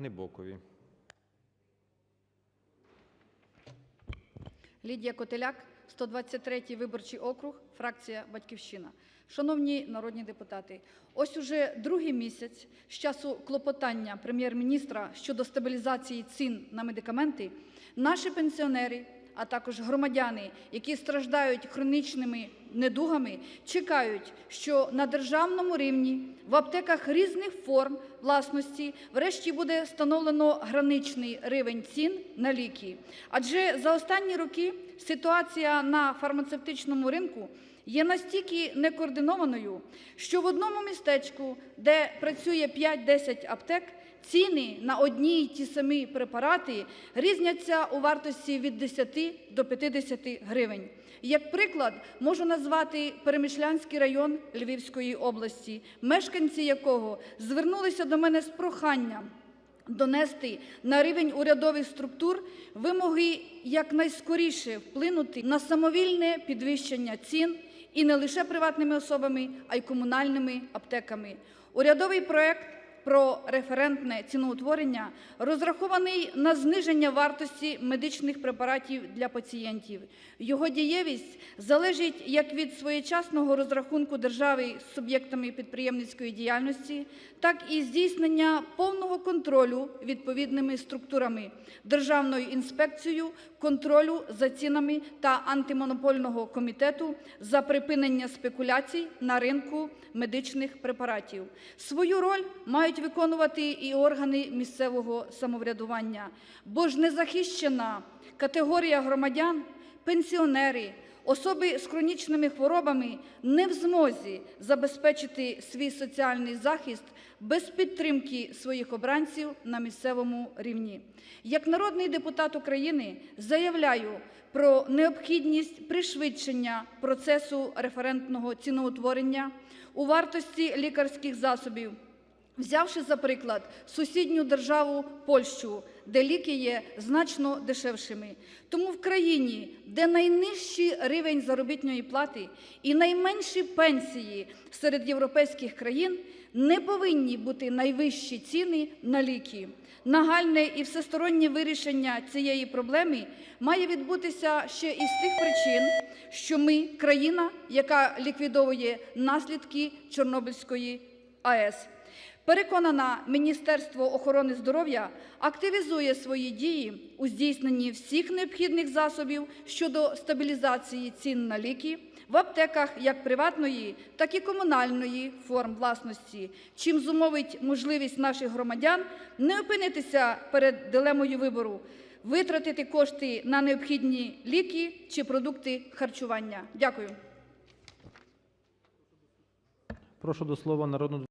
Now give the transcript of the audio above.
Гнибокові. Лідія Котеляк, 123-й виборчий округ, фракція Батьківщина. Шановні народні депутати, ось уже другий місяць з часу клопотання прем'єр-міністра щодо стабілізації цін на медикаменти, наші пенсіонери, а також громадяни, які страждають хронічними недугами, чекають, що на державному рівні в аптеках різних форм власності врешті буде встановлено граничний рівень цін на ліки. Адже за останні роки ситуація на фармацевтичному ринку є настільки некоординованою, що в одному містечку, де працює 5-10 аптек, ціни на одні й ті самі препарати різняться у вартості від 10 до 50 гривень. Як приклад, можу назвати Перемишлянський район Львівської області, мешканці якого звернулися до мене з проханням донести на рівень урядових структур вимоги якнайскоріше вплинути на самовільне підвищення цін і не лише приватними особами, а й комунальними аптеками. Урядовий проект про референтне ціноутворення розрахований на зниження вартості медичних препаратів для пацієнтів. Його дієвість залежить як від своєчасного розрахунку держави з суб'єктами підприємницької діяльності, так і здійснення повного контролю відповідними структурами Державною інспекцією контролю за цінами та антимонопольного комітету за припинення спекуляцій на ринку медичних препаратів. Свою роль мають виконувати і органи місцевого самоврядування, бо ж незахищена категорія громадян, пенсіонери, особи з хронічними хворобами не в змозі забезпечити свій соціальний захист без підтримки своїх обранців на місцевому рівні. Як народний депутат України заявляю про необхідність пришвидшення процесу референтного ціноутворення у вартості лікарських засобів, взявши за приклад сусідню державу Польщу, де ліки є значно дешевшими. Тому в країні, де найнижчий рівень заробітної плати і найменші пенсії серед європейських країн, не повинні бути найвищі ціни на ліки. Нагальне і всестороннє вирішення цієї проблеми має відбутися ще із тих причин, що ми країна, яка ліквідовує наслідки Чорнобильської АЕС. Переконана, Міністерство охорони здоров'я активізує свої дії у здійсненні всіх необхідних засобів щодо стабілізації цін на ліки в аптеках як приватної, так і комунальної форм власності, чим зумовить можливість наших громадян не опинитися перед дилемою вибору – витратити кошти на необхідні ліки чи продукти харчування. Дякую. Прошу до слова народну